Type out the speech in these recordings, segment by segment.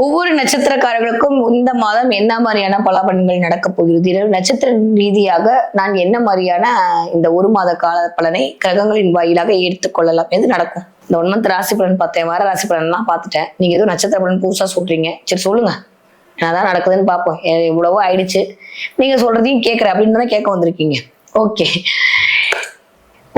ஒவ்வொரு நட்சத்திரக்காரர்களுக்கும் இந்த மாதம் என்ன மாதிரியான பலாபலன்கள் நடக்க போகிறது? நட்சத்திர ரீதியாக நான் என்ன மாதிரியான இந்த ஒரு மாத கால பலனை கிரகங்களின் வாயிலாக எடுத்துக்கொள்ளலாம் எது நடக்கும்? இந்த ஒன் மந்த் ராசி பலன் பார்த்தேன். வார ராசி பலன்லாம் பார்த்துட்டேன். நீங்க எதுவும் நட்சத்திர பலன் புதுசா சொல்றீங்க. சரி சொல்லுங்க. என்னதான் நடக்குதுன்னு பார்ப்போம். எவ்வளவோ இவ்வளவோ ஆயிடுச்சு. நீங்க சொல்றதையும் கேட்குறேன். அப்படின்னு தானே கேட்க வந்திருக்கீங்க. ஓகே.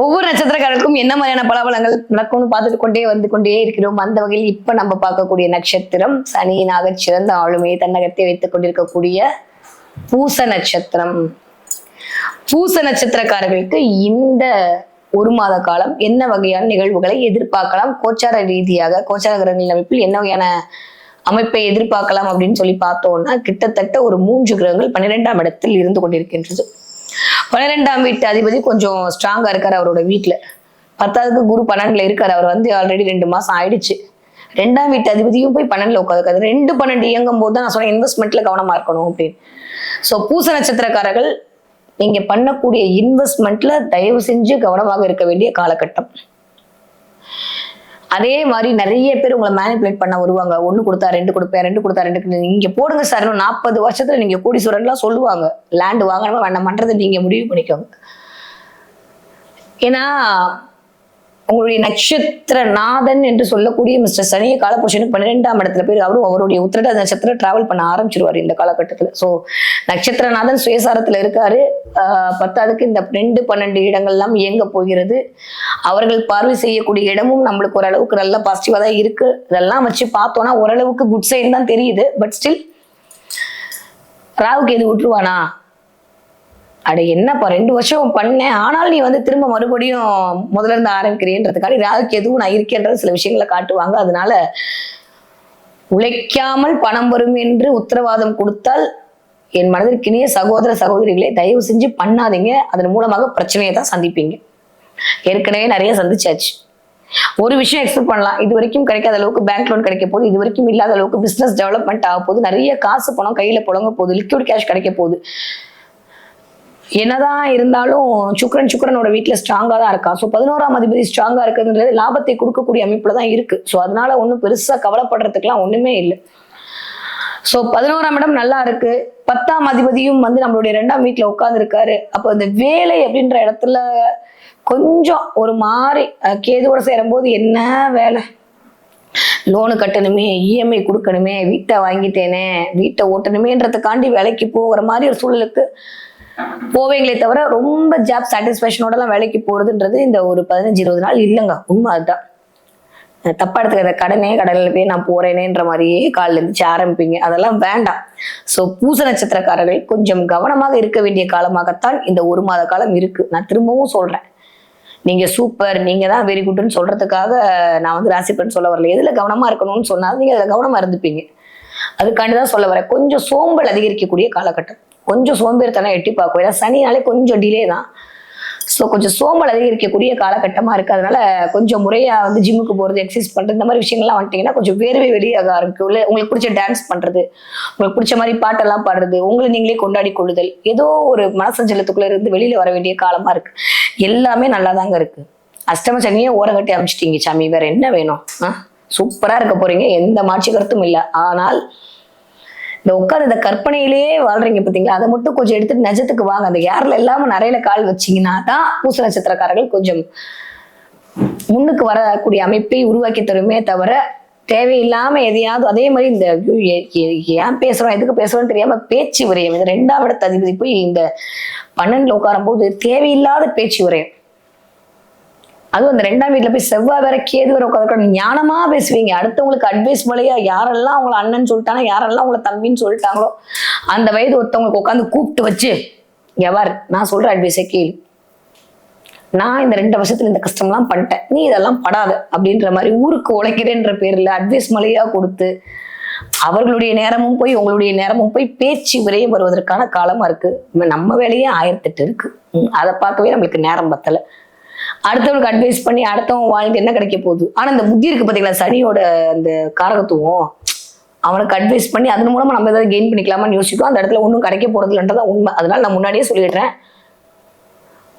ஒவ்வொரு நட்சத்திரக்காரருக்கும் என்ன மாதிரியான பலாபலங்கள் நடக்கும்னு பார்த்துட்டு கொண்டே வந்து கொண்டே இருக்கிறோம். அந்த வகையில் இப்ப நம்ம பார்க்கக்கூடிய நட்சத்திரம் சனியினாக சிறந்த ஆளுமையை தன்னகத்தை வைத்துக் கொண்டிருக்கக்கூடிய பூச நட்சத்திரம். பூச நட்சத்திரக்காரர்களுக்கு இந்த ஒரு மாத காலம் என்ன வகையான நிகழ்வுகளை எதிர்பார்க்கலாம்? கோச்சார ரீதியாக கோச்சார கிரகங்களின் அமைப்பில் என்ன வகையான அமைப்பை எதிர்பார்க்கலாம் அப்படின்னு சொல்லி பார்த்தோம்னா கிட்டத்தட்ட ஒரு மூன்று கிரகங்கள் பன்னிரெண்டாம் இடத்தில் இருந்து கொண்டிருக்கின்றது. பன்னிரெண்டாம் வீட்டு அதிபதி கொஞ்சம் ஸ்ட்ராங்கா இருக்காரு அவரோட வீட்டுல பத்தாவதுக்கு குரு பன்னெண்டுல இருக்காரு. அவர் வந்து ஆல்ரெடி ரெண்டு மாசம் ஆயிடுச்சு. ரெண்டாம் வீட்டு அதிபதியும் போய் பன்னெண்டுல உட்காந்துருக்காரு ரெண்டு பன்னெண்டு இயங்கும் போது தான் நான் சொன்னேன் இன்வெஸ்ட்மெண்ட்ல கவனமா இருக்கணும் அப்படின்னு. ஸோ பூச நட்சத்திரக்காரர்கள் நீங்க பண்ணக்கூடிய இன்வெஸ்ட்மெண்ட்ல தயவு செஞ்சு கவனமாக இருக்க வேண்டிய காலகட்டம். அதே மாதிரி நிறைய பேர் உங்களை மேனிப்புலேட் பண்ண வருவாங்க. ஒன்று கொடுத்தா ரெண்டு கொடுப்பேன் ரெண்டு கொடுத்தா ரெண்டு கொடுப்பேன். நீங்க போடுங்க சார் இன்னும் நாற்பது வருஷத்துல நீங்க கோடீஸ்வரன்லாம் சொல்லுவாங்க. லேண்ட் வாங்கணுமா வேண்டாமன்றதை நீங்க முடிவு பண்ணிக்கோங்க. ஏன்னா உங்களுடைய நட்சத்திர நாதன் என்று சொல்லக்கூடிய மிஸ்டர் சனிய காலபுருஷனுக்கு பன்னிரெண்டாம் இடத்துல பேர் அவரும் அவருடைய உத்திரட நட்சத்திரம் டிராவல் பண்ண ஆரம்பிச்சிருவாரு இந்த காலகட்டத்தில். ஸோ நட்சத்திரநாதன் சுயசாரத்தில் இருக்காரு. பத்தாவதுக்கு இந்த ரெண்டு பன்னெண்டு இடங்கள்லாம் இயங்க போகிறது. அவர்கள் பார்வை செய்யக்கூடிய இடமும் நம்மளுக்கு ஓரளவுக்கு நல்ல பாசிட்டிவாக தான் இருக்கு. இதெல்லாம் வச்சு பார்த்தோன்னா ஓரளவுக்கு குட் சைடு தான் தெரியுது. பட் ஸ்டில் ராவுக்கு எது விட்டுருவானா? அட என்னப்பா ரெண்டு வருஷம் பண்ணேன் ஆனால் நீ வந்து திரும்ப மறுபடியும் முதல்ல இருந்து ஆரம்பிக்கிறேன்றதுக்காக ராகுக்கு எதுவும் நான் இருக்கேன்றது சில விஷயங்களை காட்டுவாங்க. அதனால உழைக்காமல் பணம் வரும் என்று உத்தரவாதம் கொடுத்தால் என் மனதிற்கினிய சகோதர சகோதரிகளை தயவு செஞ்சு பண்ணாதீங்க. அதன் மூலமாக பிரச்சனையை தான் சந்திப்பீங்க. ஏற்கனவே நிறைய சந்திச்சாச்சு. ஒரு விஷயம் எக்ஸ்பெக்ட் பண்ணலாம். இது வரைக்கும் கிடைக்காத அளவுக்கு பேங்க் லோன் கிடைக்க போகுது. இது வரைக்கும் இல்லாத அளவுக்கு பிசினஸ் டெவலப்மெண்ட் ஆக போகுது. நிறைய காசு பணம் கையில புழங்க போகுது. லிக்விட் கேஷ் கிடைக்க போகுது. என்னதான் இருந்தாலும் சுக்ரன் சுக்ரனோட வீட்டில் ஸ்ட்ராங்காக தான் இருக்கா. ஸோ பதினோராம் அதிபதி ஸ்ட்ராங்காக இருக்குன்றது லாபத்தை கொடுக்கக்கூடிய அமைப்பில் தான் இருக்குது ஸோ அதனால ஒன்றும் பெருசாக கவலைப்படுறதுக்குலாம் ஒன்றுமே இல்லை. ஸோ பதினோராம் இடம் நல்லா இருக்கு. பத்தாம் அதிபதியும் வந்து நம்மளுடைய ரெண்டாம் வீட்டில் உட்காந்துருக்காரு அப்போ இந்த வேலை அப்படின்ற இடத்துல கொஞ்சம் ஒரு மாதிரி கேதுவோட சேரும்போது என்ன வேலை? லோனு கட்டணுமே இஎம்ஐ கொடுக்கணுமே வீட்டை வாங்கிட்டேனே வீட்டை ஓட்டணுமேன்றதுக்காண்டி வேலைக்கு போகிற மாதிரி ஒரு சூழலுக்கு போவீங்களே தவிர ரொம்ப ஜாப் சாட்டிஸ்ஃபேக்ஷனோடலாம் வேலைக்கு போகிறதுன்றது இந்த ஒரு பதினஞ்சு இருபது நாள் இல்லைங்க. உண்மை அதுதான். தப்பா எடுத்துக்கிற கடனே கடலில் போய் நான் போறேனேன்ற மாதிரியே காலில் இருந்துச்சு ஆரம்பிப்பீங்க. அதெல்லாம் வேண்டாம். ஸோ பூச நட்சத்திரக்காரர்கள் கொஞ்சம் கவனமாக இருக்க வேண்டிய காலமாகத்தான் இந்த ஒரு மாத காலம் இருக்கு. நான் திரும்பவும் சொல்றேன். நீங்க சூப்பர் நீங்க தான் வெரி குட்னு சொல்றதுக்காக நான் வந்து ராசிப்பன் சொல்ல வரல. எதுல கவனமா இருக்கணும்னு சொன்னாலும் நீங்க அதில் கவனமா இருந்துப்பீங்க. அதுக்காண்டி தான் சொல்ல வரேன். கொஞ்சம் சோம்பல் அதிகரிக்கக்கூடிய காலகட்டம். கொஞ்சம் சோம்பேறித்தனம் எட்டி பார்க்கும். ஏன்னா சனினாலே கொஞ்சம் டிலே தான். ஸோ கொஞ்சம் சோம்பல் அதிகரிக்கக்கூடிய காலகட்டமாக இருக்குது அதனால கொஞ்சம் முறையாக வந்து ஜிம்முக்கு போகிறது எக்ஸசைஸ் பண்ணுறது இந்த மாதிரி விஷயங்கள்லாம் வந்துட்டீங்கன்னா கொஞ்சம் வேர்வை வெளியாக ஆரம்பிக்கும். இல்லை உங்களுக்கு பிடிச்ச டான்ஸ் பண்ணுறது உங்களுக்கு பிடிச்ச மாதிரி பாட்டெல்லாம் பாடுறது உங்களை நீங்களே கொண்டாடி கொள்ளுதல் ஏதோ ஒரு மனசஞ்சலத்துக்குள்ளே இருந்து வெளியில் வர வேண்டிய காலமாக இருக்குது எல்லாமே நல்லா தாங்க இருக்குது அஷ்டம சனியே ஓரங்கட்டி அமைச்சிட்டீங்க சாமி. வேறு என்ன வேணும்? ஆ? சூப்பராக இருக்க போகிறீங்க எந்த மாட்சி கருத்தும் இல்லை. ஆனால் இந்த உட்காந்து இந்த கற்பனையிலேயே வாழ்றீங்க பார்த்தீங்களா? அதை மட்டும் கொஞ்சம் எடுத்துட்டு நிஜத்துக்கு வாங்க. அந்த யாரில் இல்லாமல் நிறையில கால் வச்சீங்கன்னா தான் பூச நட்சத்திரக்காரர்கள் கொஞ்சம் முன்னுக்கு வரக்கூடிய அமைப்பை உருவாக்கி தருமே தவிர தேவையில்லாம எதையாவது அதே மாதிரி இந்த ஏன் பேசுறோம்? எதுக்கு பேசுறோம்னு தெரியாம பேச்சு விரயம். இந்த ரெண்டாவது இடத்து அதிபதி போய் இந்த பன்னெண்டுல உட்காரும் போது தேவையில்லாத பேச்சு உரையும் அதுவும் அந்த ரெண்டாம் வீட்டுல போய் செவ்வாய் வேற கேது வேற உட்காந்து ஞானமா பேசுவீங்க. அடுத்தவங்களுக்கு அட்வைஸ் மூலையா யாரெல்லாம் அவங்கள அண்ணன் சொல்லிட்டாங்க யாரெல்லாம் உங்களை தம்பின்னு சொல்லிட்டாங்களோ அந்த வயது ஒருத்தவங்களுக்கு உட்காந்து கூப்பிட்டு வச்சு எவர் நான் சொல்கிற அட்வைஸை கேளு. நான் இந்த ரெண்டு வருஷத்துல இந்த கஷ்டம்லாம் பண்ணிட்டேன். நீ இதெல்லாம் படாத அப்படின்ற மாதிரி ஊருக்கு உழைக்கிறேன்ற பேர்ல அட்வைஸ் மலையா கொடுத்து அவர்களுடைய நேரமும் போய் உங்களுடைய நேரமும் போய் பேச்சு விரைய வருவதற்கான காலமா இருக்கு. நம்ம வேலையே ஆயிரத்தெட்டு இருக்கு. அதை பார்க்கவே நம்மளுக்கு நேரம் பத்தலை. அடுத்தவனுக்கு அட்வைஸ் பண்ணி அடுத்தவன் வாழ்க்கை என்ன கிடைக்க போகுது? ஆனா இந்த புத்தி இருக்கு பாத்தீங்களா? சனியோட அந்த காரகத்துவம். அவனுக்கு அட்வைஸ் பண்ணி அதன் மூலமா நம்ம ஏதாவது கெயின் பண்ணிக்கலாமான்னு யோசிக்கும் அந்த இடத்துல ஒன்றும் கிடைக்க போறது உண்மை. அதனால நான் முன்னாடியே சொல்லிடுறேன்.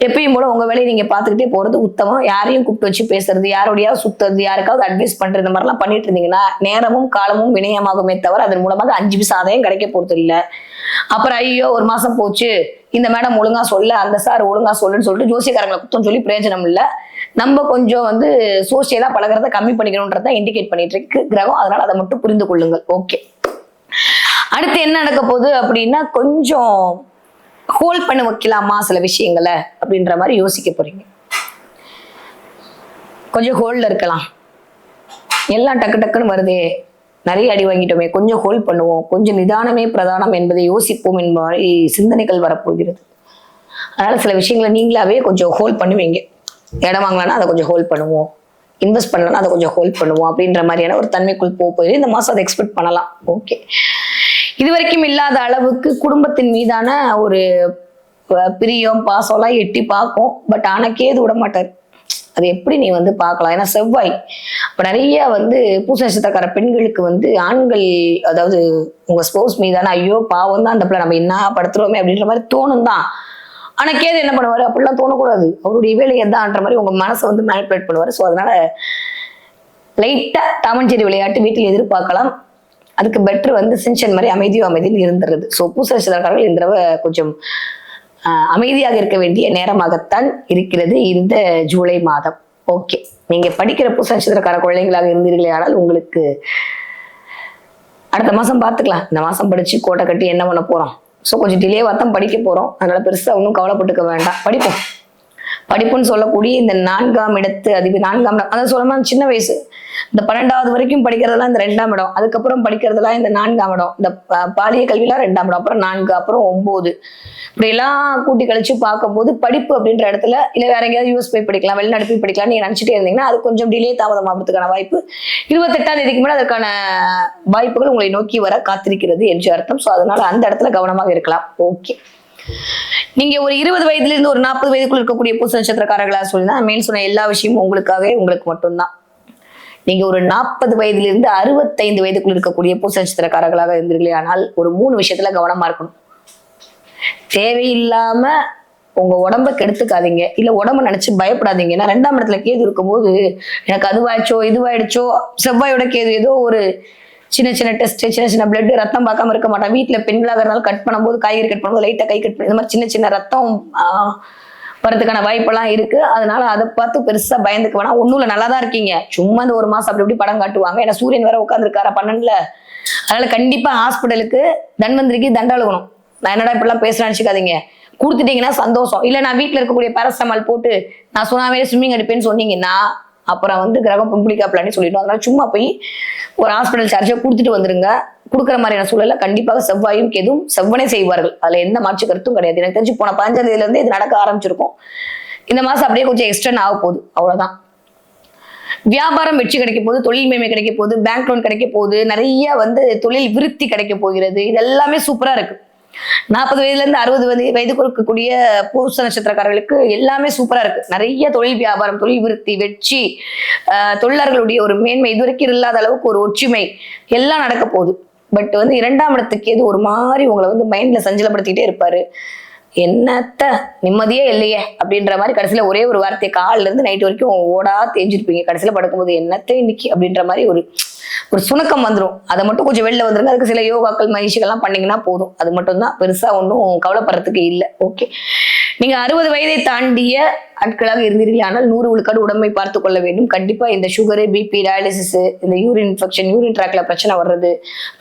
எப்பயும் போல உங்க வேலையை நீங்க பார்த்துக்கிட்டே போறது உத்தமம். யாரையும் கூப்பிட்டு வச்சு பேசுறது யாரோடையாவது சுத்துறது யாருக்காவது அட்வைஸ் பண்றது இந்த மாதிரிலாம் பண்ணிட்டு இருந்தீங்கன்னா நேரமும் காலமும் வினயமாகுமே தவிர அதன் மூலமாக அஞ்சு பைசா ஆதாயம் கிடைக்க போறது இல்லை. அப்புறம் ஐயோ ஒரு மாசம் போச்சு. இந்த மேடம் ஒழுங்கா சொல்ல அந்த சார் ஒழுங்கா சொல்லுன்னு சொல்லிட்டு ஜோசியக்காரங்களை குத்தம் சொல்லி பிரயோஜனம் இல்லை. நம்ம கொஞ்சம் வந்து சோசியலா பழகிறத கம்மி பண்ணிக்கணும்ன்றத இண்டிகேட் பண்ணிட்டு இருக்கு கிரகம். அதனால அதை மட்டும் புரிந்து கொள்ளுங்கள். ஓகே அடுத்து என்ன நடக்க போகுது அப்படின்னா கொஞ்சம் ஹோல்ட் பண்ண வைக்கலாமா சில விஷயங்களை அப்படின்ற மாதிரி யோசிக்க போறீங்க. கொஞ்சம் ஹோல்டில் இருக்கலாம். எல்லாம் டக்கு டக்குன்னு வருதே. நிறைய அடி வாங்கிட்டோமே கொஞ்சம் ஹோல்ட் பண்ணுவோம். கொஞ்சம் நிதானமே பிரதானம் என்பதை யோசிப்போம் என்ப மாதிரி சிந்தனைகள் வரப்போகிறது. அதனால சில விஷயங்களை நீங்களாவே கொஞ்சம் ஹோல்ட் பண்ணுவீங்க. இடம் வாங்கலான்னா அதை கொஞ்சம் ஹோல்ட் பண்ணுவோம். இன்வெஸ்ட் பண்ணலாம் அதை கொஞ்சம் ஹோல்ட் பண்ணுவோம் அப்படின்ற மாதிரியான ஒரு தன்மைக்குள் போக போகுது இந்த மாதம் அதை எக்ஸ்பெக்ட் பண்ணலாம். ஓகே இது வரைக்கும் இல்லாத அளவுக்கு குடும்பத்தின் மீதான ஒரு பிரியம் பாசம்லாம் எட்டி பார்க்கும். பட் ஆனா கேது விட மாட்டார். அது எப்படி நீ வந்து பார்க்கலாம்? ஏன்னா செவ்வாய். இப்போ நிறைய வந்து பூச பெண்களுக்கு வந்து ஆண்கள் அதாவது உங்கள் ஸ்போர்ட்ஸ் மீதான ஐயோ பாவம் தான் அந்த பிள்ளை. நம்ம என்ன படுத்துறோமே அப்படின்ற மாதிரி தோணும் தான் ஆனா கேது என்ன பண்ணுவாரு? அப்படிலாம் தோணக்கூடாது. அவருடைய வேலை எதான்ற மாதிரி உங்க மனசை வந்து மேனிபுலேட் பண்ணுவாரு. ஸோ அதனால லைட்டா தாமஞ்சேரி விளையாட்டு வீட்டில் எதிர்பார்க்கலாம். அதுக்கு பெட்ரு வந்து சிஞ்சன் மாதிரி அமைதியோ அமைதியும் இருந்துருது ஸோ பூச இந்த தடவை கொஞ்சம் அமைதியாக இருக்க வேண்டிய நேரமாகத்தான் இருக்கிறது இந்த ஜூலை மாதம். ஓகே நீங்க படிக்கிற பூச நட்சத்திரக்கார குழந்தைங்களாக இருந்தீர்களே ஆனால் உங்களுக்கு அடுத்த மாசம் பார்த்துக்கலாம். இந்த மாசம் படிச்சு கோட்டை கட்டி என்ன பண்ண போறோம்? ஸோ கொஞ்சம் டிலேவாக தான் படிக்க போறோம். அதனால பெருசா ஒன்றும் கவலைப்பட்டுக்க வேண்டாம். படிப்போம். படிப்புன்னு சொல்லக்கூடிய இந்த நான்காம் இடத்து அதிபதி நான்காம் இடம். அதான் சொல்லமா சின்ன வயசு. இந்த பன்னெண்டாவது வரைக்கும் படிக்கிறதெல்லாம் இந்த ரெண்டாம் இடம். அதுக்கப்புறம் படிக்கிறதெல்லாம் இந்த நான்காம் இடம். இந்த பாலிய கல்வியெல்லாம் ரெண்டாம் இடம். அப்புறம் நான்கு அப்புறம் ஒன்பது இப்படி எல்லாம் கூட்டி கழிச்சு பார்க்கும்போது படிப்பு அப்படின்ற இடத்துல இல்ல வேற எங்கேயாவது யூஎஸ் போய் படிக்கலாம் வெளிநாடு போய் படிக்கலாம் நீங்க நினைச்சிட்டே இருந்தீங்கன்னா அது கொஞ்சம் டிலே தாமதமாகிறதுக்கான வாய்ப்பு. இருபத்தெட்டாம் தேதிக்கு மேலே அதற்கான வாய்ப்புகள் உங்களை நோக்கி வர காத்திருக்கிறது என்று அர்த்தம். ஸோ அதனால அந்த இடத்துல கவனமாக இருக்கலாம். ஓகே நீங்க ஒரு இருபது வயதுல இருந்து ஒரு நாற்பது வயதுக்குள்ள இருக்கக்கூடிய பூச நட்சத்திரக்காரர்களா சொல்லினா மேல் சொன்ன எல்லா விஷயமும் உங்களுக்காகவே உங்களுக்கு மட்டும்தான். நீங்க ஒரு நாற்பது வயதுல இருந்து அறுபத்தைந்து வயதுக்குள் இருக்கக்கூடிய பூச நட்சத்திரக்காரர்களாக இருந்தீர்களே ஆனால் ஒரு மூணு விஷயத்துல கவனமா இருக்கணும். தேவையில்லாம உங்க உடம்ப கெடுத்துக்காதீங்க. இல்ல உடம்ப நினைச்சு பயப்படாதீங்க. ஏன்னா ரெண்டாம் இடத்துல கேது இருக்கும்போது எனக்கு அதுவாயிடுச்சோ இதுவாயிடுச்சோ செவ்வாயோட கேது ஏதோ ஒரு சின்ன சின்ன டெஸ்ட் சின்ன சின்ன பிளட் ரத்தம் பார்க்காம இருக்க மாட்டான். வீட்டுல பெண்களாக இருந்தாலும் கட் பண்ணும்போது காய்கறி கட் பண்ணும்போது லைட்டா கை கட் பண்ணி இந்த மாதிரி சின்ன சின்ன ரத்தம் வரதுக்கான வாய்ப்பெல்லாம் இருக்கு. அதனால அதை பார்த்து பெருசா பயந்துக்கு வேணா ஒண்ணும் இல்ல நல்லா தான் இருக்கீங்க. சும்மா இந்த ஒரு மாசம் அப்படி இப்படி படம் காட்டுவாங்க. ஏன்னா சூரியன் வேற உட்காந்துருக்காரா பன்னெண்டுல அதனால கண்டிப்பா ஹாஸ்பிட்டலுக்கு தன்வந்திரிக்கு தண்டை அழுகணும். நான் என்னடா இப்படிலாம் பேசுறேன்னு நினைச்சுக்காதீங்க. கொடுத்துட்டீங்கன்னா சந்தோஷம். இல்ல நான் வீட்டில் இருக்கக்கூடிய பேரஸ்டமால் போட்டு நான் சொன்னாவே ஸ்விம்மிங் அடிப்பேன்னு சொன்னீங்கன்னா அப்புறம் வந்து கிரகம் பம்பிளிக்கா பிளானே சொல்லிடும் அதனால சும்மா போய் ஒரு ஹாஸ்பிட்டல் சார்ஜை கொடுத்துட்டு வந்துருங்க. கொடுக்குற மாதிரியான சூழல்ல கண்டிப்பாக செவ்வாயும் கேதும் செவ்வனே செய்வார்கள். அதுல எந்த மாற்று கருத்தும் கிடையாது. எனக்கு தெரிஞ்சு போன பதினஞ்சாம் தேதியில இருந்து இது நடக்க ஆரம்பிச்சிருக்கும். இந்த மாசம் அப்படியே கொஞ்சம் எக்ஸ்டர்ன் ஆக போகுது. அவ்வளவுதான். வியாபாரம் வெற்றி கிடைக்க போகுது தொழில் மேன்மை கிடைக்க போகுது பேங்க் லோன் கிடைக்க போகுது நிறைய வந்து தொழில் விருத்தி கிடைக்க போகிறது. இது எல்லாமே சூப்பரா இருக்கு. நாற்பது வயதுல இருந்து அறுபது வயது வயதுக்கு இருக்கக்கூடிய பூச நட்சத்திரக்காரர்களுக்கு எல்லாமே சூப்பரா இருக்கு. நிறைய தொழில் வியாபாரம் தொழில் விருத்தி வெற்றி தொழிலாளர்களுடைய ஒரு மேன்மை இதுவரைக்கும் இல்லாத அளவுக்கு ஒரு ஒற்றுமை எல்லாம் நடக்க போகுது. பட் வந்து இரண்டாம் இடத்துக்கு எது ஒரு மாதிரி உங்களை வந்து மைண்ட்ல சஞ்சலப்படுத்திக்கிட்டே இருப்பாரு. என்னத்த? நிம்மதியே இல்லையே. அப்படின்ற மாதிரி கடைசியில ஒரே ஒரு வார்த்தையை காலில இருந்து நைட் வரைக்கும் ஓடா தேஞ்சிருப்பீங்க. கடைசியில படுக்கும்போது என்னத்த இன்னைக்கு? அப்படின்ற மாதிரி ஒரு ஒரு சுணக்கம் வந்துடும் அதை மட்டும் கொஞ்சம் வெளில வந்துருங்க. அதுக்கு சில யோகாக்கள் மகிழ்ச்சிகள்லாம் பண்ணீங்கன்னா போதும். அது மட்டும் தான் பெருசா ஒன்றும் கவலைப்படுறதுக்கு இல்லை. ஓகே நீங்க அறுபது வயதை தாண்டிய ஆட்களாக இருந்தீர்கள் ஆனால் நூறு விழுக்காடு உடம்பை பார்த்து கொள்ள வேண்டும். கண்டிப்பா இந்த சுகரு பிபி டயாலிசிஸ் இந்த யூரின் இன்ஃபெக்ஷன் யூரின் ட்ராக்ல பிரச்சனை வர்றது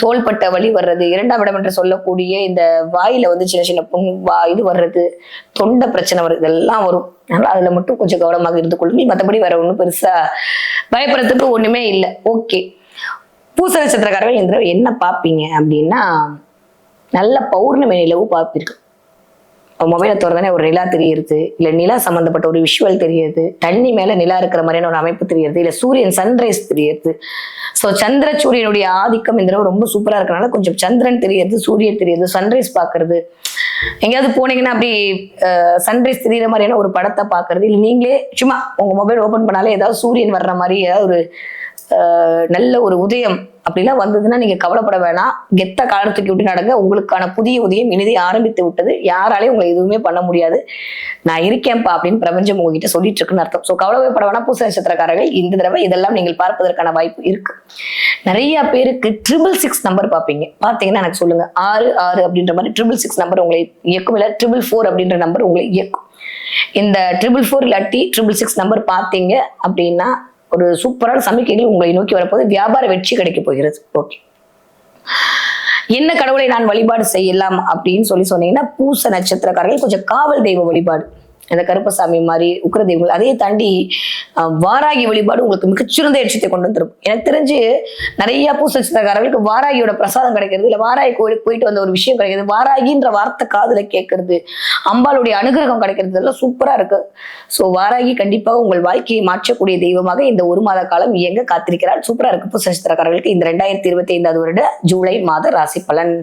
தோள்பட்ட வலி வர்றது இரண்டாம் இடம் என்று சொல்லக்கூடிய இந்த வாயில வந்து சின்ன சின்ன புண் வா இது வர்றது தொண்டை பிரச்சனை வருது இதெல்லாம் வரும். அதனால அதுல மட்டும் கொஞ்சம் கவனமாக இருந்து கொள்ளுங்கள் மற்றபடி வேற ஒன்றும் பெருசா பயப்படுறதுக்கு ஒண்ணுமே இல்லை. ஓகே பூச நட்சத்திரக்காரர்கள் இந்த தடவை என்ன பார்ப்பீங்க அப்படின்னா நல்ல பௌர்ணமி நிலவு பார்ப்பீர்கள். மொபைலை திறந்தானே ஒரு நிலா தெரியுது இல்ல நிலா சம்மந்தப்பட்ட ஒரு விஷுவல் தெரியுது தண்ணி மேல நிலா இருக்கிற மாதிரியான ஒரு அமைப்பு தெரியுது இல்லை சூரியன் சன்ரைஸ் தெரியுது. ஸோ சந்திர சூரியனுடைய ஆதிக்கம் இந்த ரொம்ப சூப்பரா இருக்கனால கொஞ்சம் சந்திரன் தெரியுது சூரியன் தெரியுது சன்ரைஸ் பாக்குறது எங்கேயாவது போனீங்கன்னா அப்படி சன்ரைஸ் தெரியுற மாதிரியான ஒரு படத்தை பார்க்கறது. இல்லை நீங்களே சும்மா உங்க மொபைல் ஓப்பன் பண்ணாலே ஏதாவது சூரியன் வர்ற மாதிரி ஏதாவது ஒரு நல்ல ஒரு உதயம் அப்படிலாம் வந்ததுன்னா நீங்க கவலைப்பட வேணாம். கெத்த காலத்துக்கு விட்டு நடங்க. உங்களுக்கான புதிய உதயம் இனிதே ஆரம்பித்து விட்டது. யாராலையும் உங்களை எதுவுமே பண்ண முடியாது. நான் இருக்கேன்ப்பா அப்படின்னு பிரபஞ்சம் உங்ககிட்ட சொல்லிட்டு இருக்குன்னு அர்த்தம். ஸோ கவலைப்பட வேணாம். பூச நட்சத்திரக்காரர்கள் இந்த தடவை இதெல்லாம் நீங்கள் பார்ப்பதற்கான வாய்ப்பு இருக்கு. நிறைய பேருக்கு ட்ரிபிள் சிக்ஸ் நம்பர் பார்ப்பீங்க. பார்த்தீங்கன்னா எனக்கு சொல்லுங்க. ஆறு ஆறு அப்படின்ற மாதிரி ட்ரிபிள் சிக்ஸ் நம்பர் உங்களை இயக்கும். இல்லை ட்ரிபிள் ஃபோர் அப்படின்ற நம்பர் உங்களை இயக்கும். இந்த ட்ரிபிள் ஃபோர் இல்லாட்டி ட்ரிபிள் சிக்ஸ் நம்பர் பார்த்தீங்க அப்படின்னா ஒரு சூப்பரான சமிக்கைகள் உங்களை நோக்கி வரப்போது வியாபார வெற்றி கிடைக்க போகிறது. ஓகே என்ன கடவுளை நான் வழிபாடு செய்யலாம் அப்படின்னு சொல்லி சொன்னீங்கன்னா பூச நட்சத்திரக்காரர்கள் கொஞ்சம் காவல் தெய்வ வழிபாடு. அந்த கருப்பசாமி மாதிரி உக்கிர அதையே தாண்டி வாராகி வழிபாடு உங்களுக்கு மிகச்சிறந்த எச்சத்தை கொண்டு வந்துடும் எனக்கு தெரிஞ்சு நிறைய பூசச்சித்தக்காரர்களுக்கு வாராகியோட பிரசாதம் கிடைக்கிறது இல்லை வாராகி கோயிலுக்கு போயிட்டு வந்த ஒரு விஷயம் கிடைக்கிறது வாராகின்ற வார்த்தை காதில் கேட்கறது அம்பாளுடைய அனுகிரகம் கிடைக்கிறது எல்லாம் சூப்பராக இருக்கு. ஸோ வாராகி கண்டிப்பாக உங்கள் வாழ்க்கையை மாற்றக்கூடிய தெய்வமாக இந்த ஒரு மாத காலம் இயங்க காத்திருக்கிறார் சூப்பராக இருக்கு பூசச்சித்திரக்காரர்களுக்கு இந்த ரெண்டாயிரத்தி இருபத்தி ஐந்தாவது வருட ஜூலை மாத ராசி பலன்.